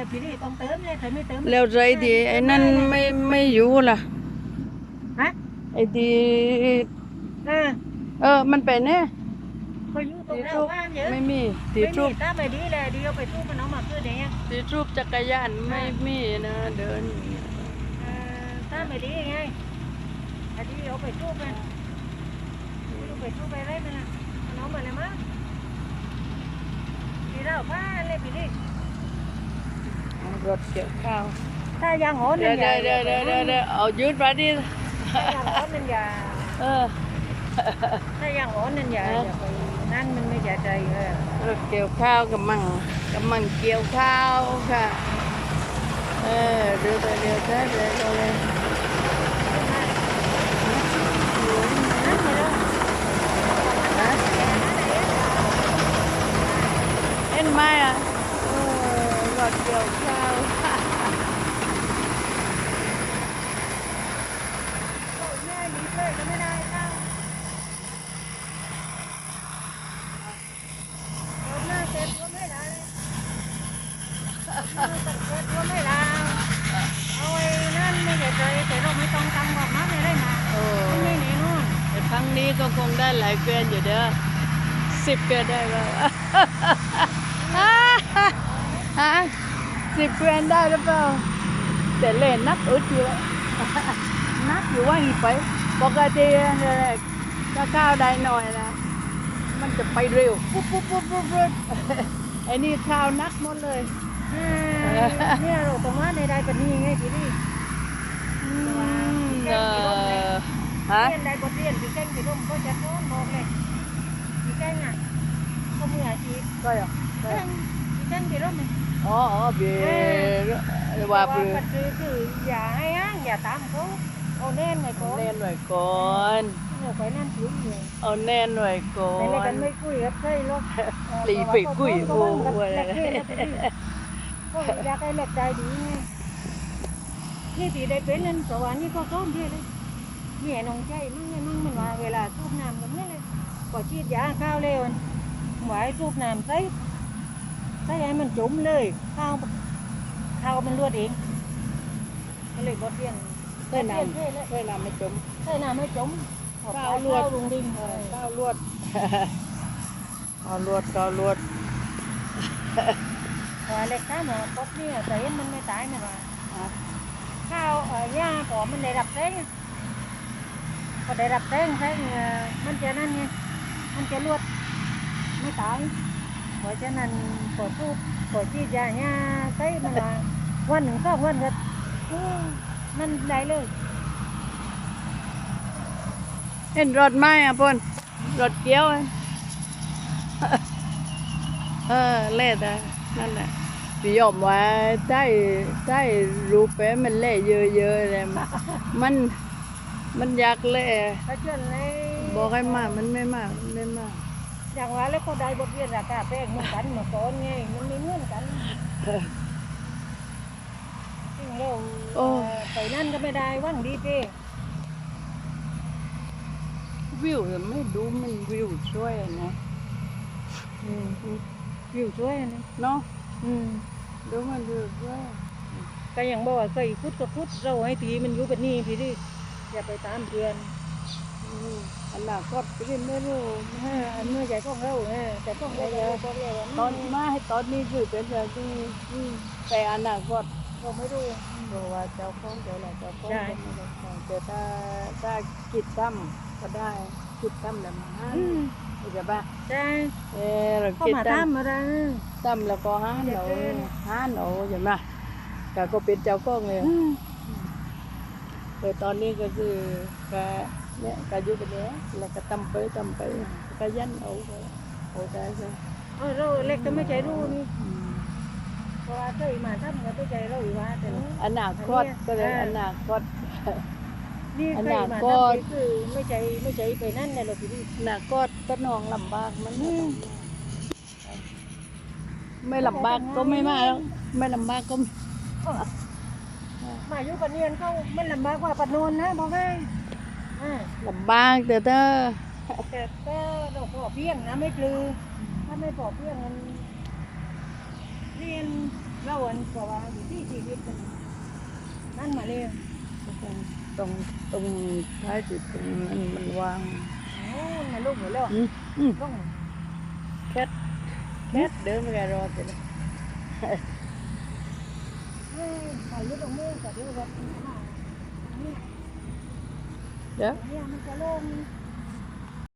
แต่พี่นี่ต้องเติมเลยแต่ไม่เติมแล้วไรดีไอ้นั่นไม่ไม่อยู่ล่ะฮะไอ้ดีเออเออมันไปเนี่ยเขาอยู่ตรงตีหน้ารูปบ้านเยอะไม่มีตีไม่รูมีปถ้าไม่ดีเลยดีเอาไปทุบมันเอามาคือเนี้ยตีรูปจักรยานไม่มีนะเดินเออถ้าไม่ดีไงอันนี้เอาไปทุบมันเอาไปทุบไปไรมันนะมันเอามาเลยมั้งดีแล้วบ้านเลยพี่นี่ รถเกี่ยวข้าว ถ้ายางโหนเดี๋นั่ยวนอเดี๋ยย่าวเดี๋ยวเดี๋ยวเดี๋ยวเดี๋ยวเอายืดมาดิถ้ายางโหนนั่นอย่าเออถ้ายางโหนนั่นอย่าอย่าไปนั่นมันไม่ใช่ใจเออรถเกี่ยวข้าวกำลังกำลังเกี่ยวข้าวค่ะ เออเดี๋ยวไปเดี๋ยวช้าเดี๋ยวเอาเลย นั่นไปแล้ว ฮะเห็นไหมอะเออรถเกี่ยวข้าว แม่หนีเลยก็ไม่ได้ข้าวเอาหน้าเต็มก็ไม่ได้หน้าเต็มก็ไม่ได้เอาไอ้นั่นไม่ใช่ใจแต่เราไม่ต้องทำแบบนั้นเลยได้มา โอ้ ไม่ไม่หนีนู่น แต่ ครั้งนี้ก็คงได้หลายเกวียนอยู่เด้อสิบเกวียนได้แล้วฮะสิบเกวียนได้หรือเปล่าแต่เล่นนักอึดอยู่นักอยู่ว่าอีไปปกติเนี่ยถ้าข้าวได้หน่อยนะ มันจะไปเร็วปุ๊บปุ๊บปุ๊บปุ๊บปุ๊บไอ้นี่ข้าวนักหมดเลย เนี่ยเราต้องมาในได้ปนี้ไงพี่นี่อืมเออฮะเรียนได้บทเรียนพี่แก้งพี่ร่มก็จะสอนบอกเลยพี่แก้งอะเขามืออาชีพก็อย่างแก้งพี่แก้งพี่ร่มเนี่ยอ๋ออ๋อเบียร์ว่าเบียปัจจุคืออย่าให้อ้างอย่าตามเขาเอาแน่นไว้ก่อนแน่นหน่อยก่อนเนี่ยไปนั่นผิวอยู่เอาแน่นหน่อยก่อแต่ในกันนไม่คุยกับใครหรอกตีไปคุยโอ้โหแหลกเท่แล้วพี่ ก็อยากให้แหลกใจดีไงนี่ตีได้เป็นนั่นสวรรค์นี่ก็ซ้อมที่เลยนี่ไอ้น้องใจมั่งไงมั่งมันว่าเวลาสูบน้ำกันเนี่ยเลยก็ฉีดยาข้าวเร็วหวายสูบน้ำใส่ใส่ให้มันจุ่มเลยข้าวข้าวมันรวดเองก็เลยบทเรียนเส้นน้เท่เลยำเส้นน้ำไม่จมใส่น้ำไม่จมข้าวลวดข้าวลุงดิงข้าวลวดข้าวลวดข้าวลวด ว่าเล็กข้าวหมอป๊อกนี่แต่เห็นมันไม่ตายนะว่าข้าวเอ่อย่าพอมันได้รับแสงพอได้รับแสงแสงเอ่อมันจะนั่นไงมันจะลวดไม่ตายเพราะฉะนั้นพอทูบพอที่ยาย่าใส่มันว่าวันหนึ่งก็วันก็อู้มันได้เลยเห็นรถไหมอะพ่นรถเกี้ยวอะเออเล่แต่ นั่นแหละพี่ยอมว่าใช่ใช่รูปเป้มันเล่เยอะๆเลยมันมันมันอยากเล่ถ้าเชื่อเลยบอกให้มากมันไม่มากมันไม่มากอย่างว่าแล้วก็ได้บทเรียนราคาแพงเหมือนกันเมื่อก่อนไงมันไม่เหมือนกันซึ่งเราโอ้เอ่อไปนั่นก็ไม่ได้ว่างดีเป้วิวไม่ดูมันวิวช่วยนะอืม อยู่ช่วยนะเนาะอืมดูมันวิวช่วยก็ยังบอกว่าเคยพุดก็พุดเราให้ทีมันอยู่แบบนี้พี่ดิอย่าไปตามเพื่อนอืมอนาคตก็ไม่รู้เอออันเมื่อใจของเราเออแต่ต้องเราเราบอกเลยว่าตอนมาให้ตอนนี้คือเป็นแบบนี้อืมแต่อนาคตเราไม่รู้เพราะว่าเจ้าของเจ้าแหละเจ้าของใช่ก็ไม่ได้ของแต่ถ้าถ้าคิดทำก็ได้คิดทำแล้วมาหา อืมเข้าใจปะใช่เออเราเข้าคิดมาทตามอะไรำทำแล้วก็หาเราเด็กหาเราใช่ไหมก็ก็เป็นเจ้าของเลยอืมแต่ตอนนี้ก็คือก็เนี่ยก็อยู่ไปแล้วแล้วก็ทำไปทำไปก็ยันเอาก็เอาได้ใช่เออเราเล็กก็ไม่ใจรู้นี่อืมเพราะว่าเคยมาทำก็ไม่ใจเราอยู่ว่าแต่นี่อนาคตก็เลยอนาคต นี่อเคนายมาคทำตนี่คือไม่ใจไม่ใจไปนั่นเลยหรอกพี่ดิอนาคตก็นองลำบากมันไม่ลำบากไม่ลำบากก็ไม่มาแล้วไม่ลำบากก็มาอยู่กับเนียนเขามันลำบากกว่าปะโนนนะบอกให้อ่าลำบากแต่ถ้าแต่ก็เราพอเพียงนะไม่ปลือ ถ้าไม่พอเพียงมันเรียนเราวันเพราะว่าอยู่ที่ชีวิตกันนั่นมาเลย ตรงตรงท้ายจุดตรงนั้นมันวางโอ้ยมาลูกหมดแล้วอืมอืมต้องแคทแคทเดินไปกันรอไปเลยเอ้ยถ่ายรูปตรงนี้กับรูปรถนี่เดี๋ยวเนี่ยมันจะโล่ง